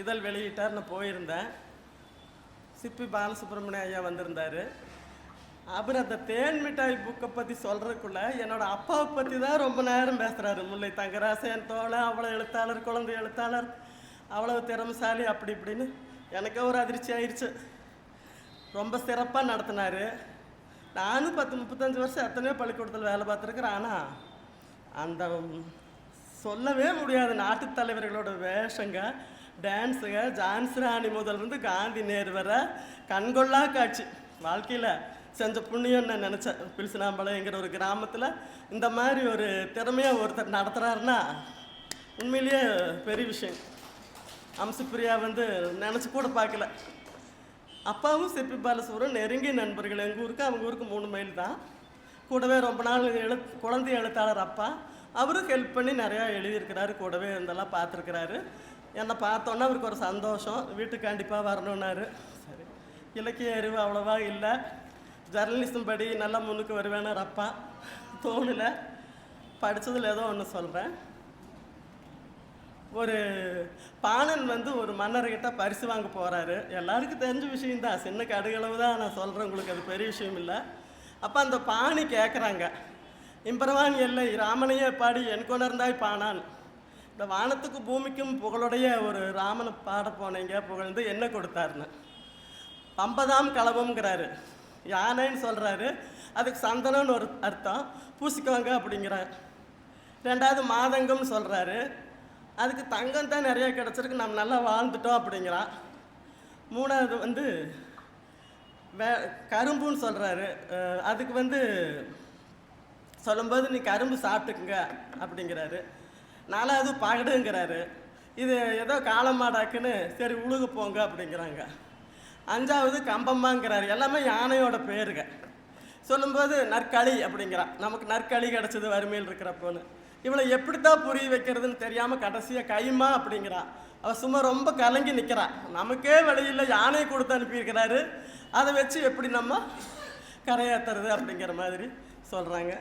இதழ் வெளியிட்டார்னு போயிருந்தேன். சிப்பி பாலசுப்ரமணிய ஐயா வந்திருந்தார். அவர் அந்த தேன் மிட்டாய் புக்கை பற்றி சொல்கிறதுக்குள்ள என்னோட அப்பாவை பற்றி தான் ரொம்ப நேரம் பேசுகிறாரு முல்லை தங்கராசன் தோழன் அவ்வளோ எழுத்தாளர் குழந்தை எழுத்தாளர் அவ்வளவு திறமசாலி அப்படி இப்படின்னு எனக்கே ஒரு அதிர்ச்சி ஆயிடுச்சு ரொம்ப சிறப்பாக நடத்தினார். நானும் பத்து முப்பத்தஞ்சு வருஷம் எத்தனையோ பள்ளிக்கூடத்தில் வேலை பார்த்துருக்குறேன். ஆனால் அந்த சொல்லவே முடியாது. நாட்டுத் தலைவர்களோட வேஷங்க. டான்ஸுங்க ஜான்சி ராணி வந்து காந்தி நேர் வர கண்கொள்ளா காட்சி. வாழ்க்கையில் செஞ்ச புண்ணியம் நான் நினச்சேன் பில்சினாம்பாளையங்கிற ஒரு கிராமத்தில் இந்த மாதிரி ஒரு திறமையாக ஒருத்தர் நடத்துகிறாருன்னா உண்மையிலேயே பெரிய விஷயம். அம்சுப்பிரியா வந்து நினச்சி கூட பார்க்கல. அப்பாவும் சிப்பி பாலசுவரம் நெருங்கிய நண்பர்கள். எங்கள் ஊருக்கு அவங்க ஊருக்கு மூணு மைல் தான். கூடவே ரொம்ப நாள் எழு குழந்தை எழுத்தாளர் அப்பா. அவரும் ஹெல்ப் பண்ணி நிறையா எழுதியிருக்கிறாரு கூடவே இருந்தெல்லாம் பார்த்துருக்கிறாரு. என்னை பார்த்தோன்னே அவருக்கு ஒரு சந்தோஷம். வீட்டுக்கு கண்டிப்பாக வரணுன்னாரு சரி. இலக்கிய அறிவு அவ்வளோவா இல்லை. ஜெர்னலிசம் படி நல்லா முன்னுக்கு வருவேன்னு அப்பா. தோணலை. படித்ததில் ஏதோ ஒன்று சொல்கிறேன் ஒரு பாணன் வந்து ஒரு மன்னர்கிட்ட பரிசு வாங்க போகிறாரு எல்லாருக்கும் தெரிஞ்ச விஷயம்தான். சின்ன கடுகளவு தான் நான் சொல்கிறேன் உங்களுக்கு. அது பெரிய விஷயம் இல்லை. அப்போ அந்த பாணி கேட்குறாங்க இம்பரவான் எல்லை. ராமனையே பாடி என் கொணர்ந்தாய் பாணான். இந்த வானத்துக்கு பூமிக்கும் புகழுடைய ஒரு ராமனை பாட போனீங்க புகழ்ந்து என்ன கொடுத்தாருன்னு. பம்பதாம் களவம்ங்கிறாரு யானைன்னு சொல்கிறாரு அதுக்கு சந்தனம்னு ஒரு அர்த்தம். பூசிக்கோங்க அப்படிங்கிறார். ரெண்டாவது மாதங்கம்னு சொல்கிறாரு அதுக்கு தங்கம் தான் நிறைய கிடச்சிருக்கு. நம்ம நல்லா வாழ்ந்துட்டோம் அப்படிங்கிறான். மூணாவது வந்து வே கரும்புன்னு சொல்கிறாரு அதுக்கு வந்து சொல்லும்போது நீ கரும்பு சாப்பிட்டுக்குங்க அப்படிங்கிறாரு. நாலாவது பாகடுங்கிறாரு இது ஏதோ காலமாடாக்குன்னு சரி உழுகு போங்க அப்படிங்கிறாங்க. அஞ்சாவது கம்பம்மாங்கிறாரு. எல்லாமே யானையோட பேருங்க சொல்லும்போது நற்களி அப்படிங்கிறான் நமக்கு நற்களி கிடச்சது வறுமையில் இருக்கிறப்போன்னு. இவளை எப்படி தான் புரிய வைக்கிறதுன்னு தெரியாமல் கடைசியாக கைமா அப்படிங்கிறான் அவள் சும்மா ரொம்ப கலங்கி நிற்கிறான் நமக்கே வழியில் யானையை கொடுத்து அனுப்பியிருக்கிறாரு. அதை வச்சு எப்படி நம்ம கரையாத்துறது அப்படிங்கிற மாதிரி சொல்கிறாங்க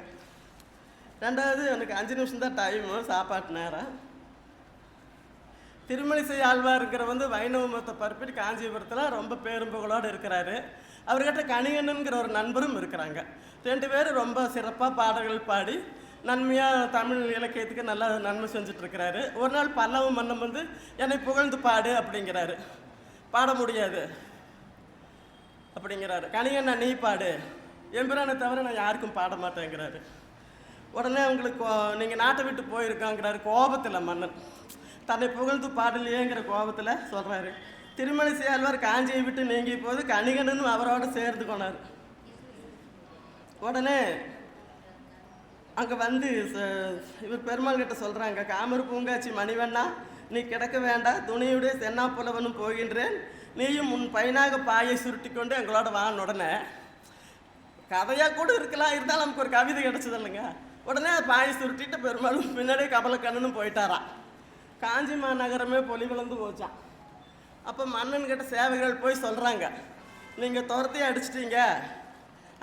ரெண்டாவது எனக்கு அஞ்சு நிமிஷம் தான் டைமு சாப்பாட்டு நேரம். திருமணிசை ஆழ்வாருங்கிற வந்து வைணவ மதத்தை பரப்பிட்டு காஞ்சிபுரத்தில் ரொம்ப பேரும்புகளோடு இருக்கிறாரு. அவர்கிட்ட கணிகண்ணனுங்கிற ஒரு நண்பரும் இருக்கிறாங்க. ரெண்டு பேரும் ரொம்ப சிறப்பாக பாடல்கள் பாடி நன்மையாக தமிழ் இலக்கியத்துக்கு நல்லா நன்மை செஞ்சுட்டு இருக்கிறாரு. ஒரு நாள் பல்லவ மன்னம் வந்து என்னை புகழ்ந்து பாடு அப்படிங்கிறாரு. பாட முடியாது. அப்படிங்கிறாரு. கணிகண்ணா நீ பாடு. எம்பிரானை தவிர நான் யாருக்கும் பாட மாட்டேங்கிறாரு. உடனே அவங்களுக்கு நீங்கள் நாட்டை விட்டு போயிருக்காங்கிறாரு கோபத்தில் மன்னன். தன்னை புகழ்ந்து பாடலையேங்கிற கோபத்தில் சொல்கிறாரு திருமணி செய்யாழ்வார் காஞ்சியை விட்டு நீங்கி போது கணிகனும் அவரோட சேர்ந்து கொண்டார் உடனே அங்கே வந்து ச- இவர் பெருமாள் கிட்ட சொல்கிறாங்க காமர் பூங்காச்சி மணிவண்ணா நீ கிடக்க வேண்டாம். துணியுடைய சென்னா புலவனும் போகின்றேன். நீயும் உன் பையனாக பாயை சுருட்டி கொண்டு எங்களோட வான் உடனே கதையாக கூட இருக்கலாம். இருந்தாலும் நமக்கு ஒரு கவிதை கிடச்சது இல்லைங்க. உடனே பாயை சுருட்டிட்டு பெருமாளும் பின்னாடியே கபலக்கண்ணனும் போயிட்டாராம் காஞ்சி மாநகரமே பொலி விழுந்து போச்சான் அப்போ மன்னன் கிட்ட சேவைகள் போய் சொல்கிறாங்க நீங்கள் துரத்தையும் அடிச்சிட்டீங்க.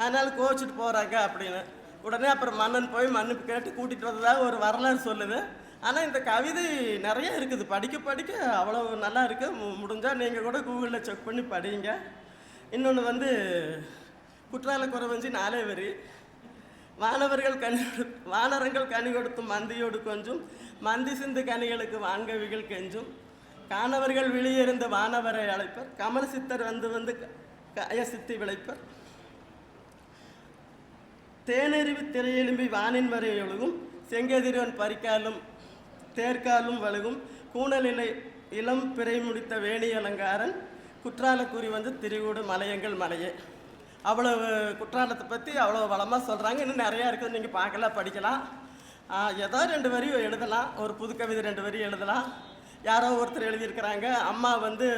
அதனால் கோச்சிட்டு போகிறாங்க அப்படின்னு. உடனே அப்புறம் மன்னன் போய் மன்னிப்பு கேட்டு கூட்டிகிட்டு வந்ததாக ஒரு வரலாறு சொல்லுது. ஆனால் இந்த கவிதை நிறைய இருக்குது. படிக்க படிக்க அவ்வளோ நல்லா இருக்குது முடிஞ்சால் நீங்கள் கூட கூகுளில் செக் பண்ணி படிங்க. இன்னொன்று வந்து குற்றால குறவஞ்சி நாலே வரி. வானவர்கள் கனி வானரங்கள் கனி கொடுத்தும் மந்தியோடு கொஞ்சும் மந்தி சிந்து கனிகளுக்கு வான்கவிகள் கெஞ்சும். காணவர்கள் வெளியேறிந்த வானவரை அழைப்பர். கமல் சித்தர் வந்து வந்து க- கய சித்தி விளைப்பர். தேனறிவு திரையெலும்பி வானின் வரை ஒழுகும் செங்கதிரவன் பறிக்காலும் தேர்க்காலும் வழுகும். கூணலிலை இளம் பிறை முடித்த வேணி அலங்காரன் குற்றாலக்குறி வந்து திரிகூடு மலையங்கள் மலையே. அவ்வளவு குற்றாலத்தை பற்றி அவ்வளோ வளமாக சொல்கிறாங்க இன்னும் நிறையா இருக்குது. நீங்கள் பார்க்கலாம் படிக்கலாம். ஏதோ ரெண்டு வரி எழுதலாம். ஒரு புது கவிதை ரெண்டு வரி எழுதலாம். யாரோ ஒருத்தர் எழுதியிருக்கிறாங்க. அம்மா வந்து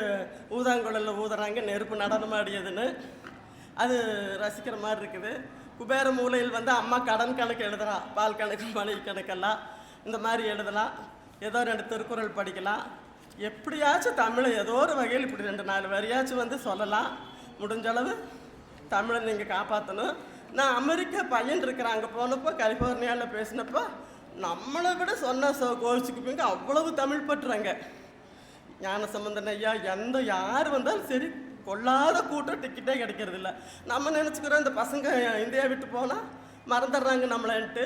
ஊதாங்குழலில் ஊதுறாங்க. நெருப்பு நடனமாடியதுன்னு அது ரசிக்கிற மாதிரி இருக்குது. குபேர மூலையில் வந்து அம்மா கடன் கணக்கு எழுதுறா. பால் கணக்கு மனைவி கணக்கெல்லாம் இந்த மாதிரி எழுதலாம். ஏதோ ரெண்டு திருக்குறள் படிக்கலாம். எப்படியாச்சும் தமிழை ஏதோ ஒரு வகையில் இப்படி ரெண்டு நாலு வரியாச்சும் வந்து சொல்லலாம். முடிஞ்ச அளவு தமிழை நீங்கள் காப்பாற்றணும் நான் அமெரிக்கா பையன் இருக்கிறேன் அங்கே போனப்போ கலிஃபோர்னியாவில் பேசினப்போ நம்மளை விட சொன்ன சோ கோவிச்சுக்குப்பீங்க அவ்வளவு தமிழ் பற்றுறாங்க. ஞானசம்பந்தன் ஐயா எந்த யார் வந்தாலும் சரி கொள்ளாத கூட்டம் டிக்கெட்டே கிடைக்கிறதில்ல நம்ம நினச்சிக்கிறோம் இந்த பசங்க இந்தியா விட்டு போனால் மறந்துடுறாங்க நம்மளன்ட்டு.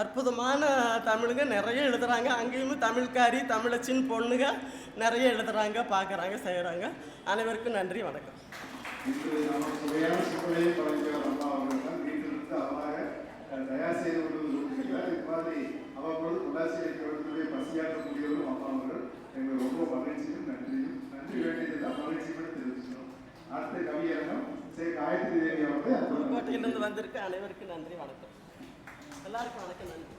அற்புதமான தமிழுங்க நிறைய எழுதுறாங்க. அங்கேயும் தமிழ்காரி தமிழச்சின் பொண்ணுங்க நிறைய எழுதுகிறாங்க பார்க்குறாங்க செய்கிறாங்க. அனைவருக்கும் நன்றி வணக்கம். இன்று நம்ம சுவையான சுவையை படைக்கிற அம்மா அவர்கள்தான் வீட்டிலிருந்து அவராக தயார் செய்து கொண்டு கொடுக்கிறார் இது மாதிரி அவ்வப்பொழுது பொள்ளாச்சியை கொடுத்துடைய பசியாற்றக்கூடியவரும் அம்மா அவர்கள் எங்களுக்கு ரொம்ப மகிழ்ச்சியும் நன்றியும் நன்றி வேண்டியதுதான் மகிழ்ச்சியும் தெரிவிச்சிடும் அடுத்த கவியரங்கம் சே காயத்ரி தேவி அவர்கள் வந்திருக்க. அனைவருக்கும் நன்றி வணக்கம். எல்லாருக்கும் வணக்கம் நன்றி.